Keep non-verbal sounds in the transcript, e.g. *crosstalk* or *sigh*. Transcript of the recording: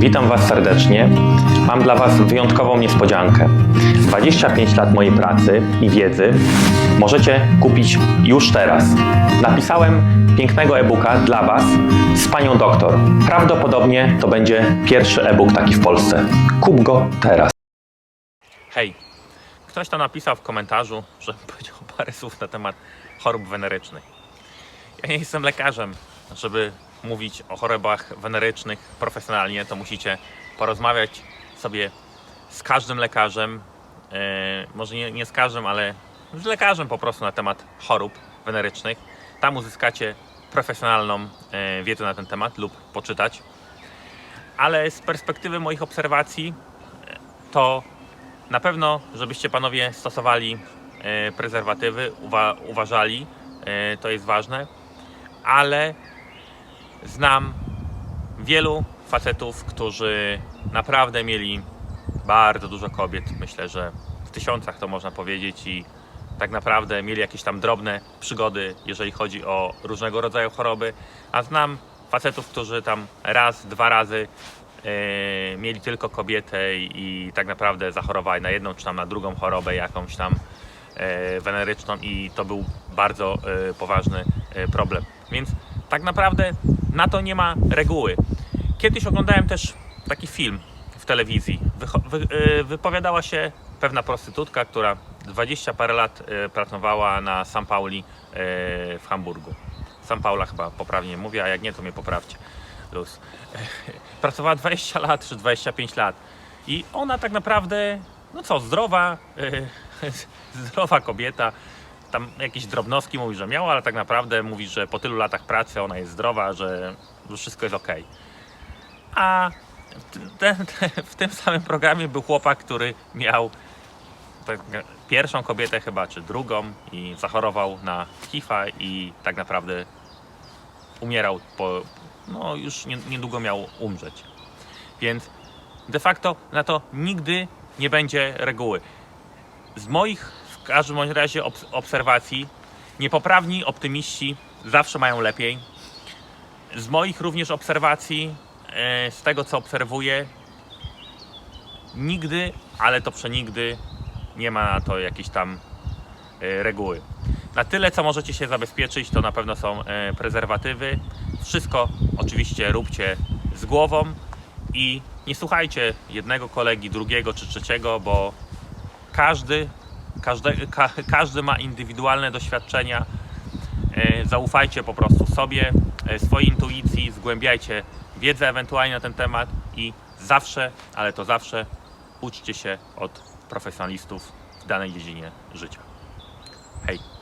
Witam Was serdecznie. Mam dla Was wyjątkową niespodziankę. 25 lat mojej pracy i wiedzy możecie kupić już teraz. Napisałem pięknego e-booka dla Was z panią doktor. Prawdopodobnie to będzie pierwszy e-book taki w Polsce. Kup go teraz. Hej, ktoś tam napisał w komentarzu, że *laughs* powiedział parę słów na temat chorób wenerycznych. Ja nie jestem lekarzem, żeby mówić o chorobach wenerycznych profesjonalnie, to musicie porozmawiać sobie z każdym lekarzem, e, może nie, nie z każdym, ale z lekarzem po prostu na temat chorób wenerycznych. Tam uzyskacie profesjonalną e, wiedzę na ten temat lub poczytać. Ale z perspektywy moich obserwacji e, to na pewno, żebyście panowie stosowali prezerwatywy, uwa- uważali, to jest ważne, ale znam wielu facetów, którzy naprawdę mieli bardzo dużo kobiet. Myślę, że w tysiącach to można powiedzieć i tak naprawdę mieli jakieś tam drobne przygody, jeżeli chodzi o różnego rodzaju choroby. A znam facetów, którzy tam raz, dwa razy e, mieli tylko kobietę i, i tak naprawdę zachorowali na jedną czy tam na drugą chorobę jakąś tam e, weneryczną i to był bardzo e, poważny e, problem. Więc tak naprawdę na to nie ma reguły. Kiedyś oglądałem też taki film w telewizji. E, wypowiadała się pewna prostytutka, która 20 parę lat e, pracowała na San Pauli e, w Hamburgu. San Paula chyba poprawnie mówię, a jak nie, to mnie poprawcie. Luz. *laughs* Pracowała 20 lat czy 25 lat. I ona tak naprawdę, no co, zdrowa, *laughs* zdrowa kobieta. Tam jakieś drobnostki mówi, że miała, ale tak naprawdę mówi, że po tylu latach pracy ona jest zdrowa, że, wszystko jest ok. A ten, ten, w tym samym programie był chłopak, który miał pierwszą kobietę chyba, czy drugą i zachorował na HIV-a i tak naprawdę umierał po, no już nie, niedługo miał umrzeć. Więc de facto na to nigdy nie będzie reguły. Z moich w każdym bądź razie obs- obserwacji niepoprawni optymiści zawsze mają lepiej. Z moich również obserwacji, e, z tego co obserwuję, nigdy, ale to przenigdy nie ma na to jakiejś tam e, reguły. Na tyle, co możecie się zabezpieczyć, to na pewno są e, prezerwatywy. Wszystko oczywiście róbcie z głową i nie słuchajcie jednego kolegi, drugiego czy trzeciego, bo każdy, każdy, ka, każdy ma indywidualne doświadczenia. E, Zaufajcie po prostu sobie, e, swojej intuicji, zgłębiajcie wiedzę ewentualnie na ten temat i zawsze, ale to zawsze uczcie się od profesjonalistów w danej dziedzinie życia. Hej!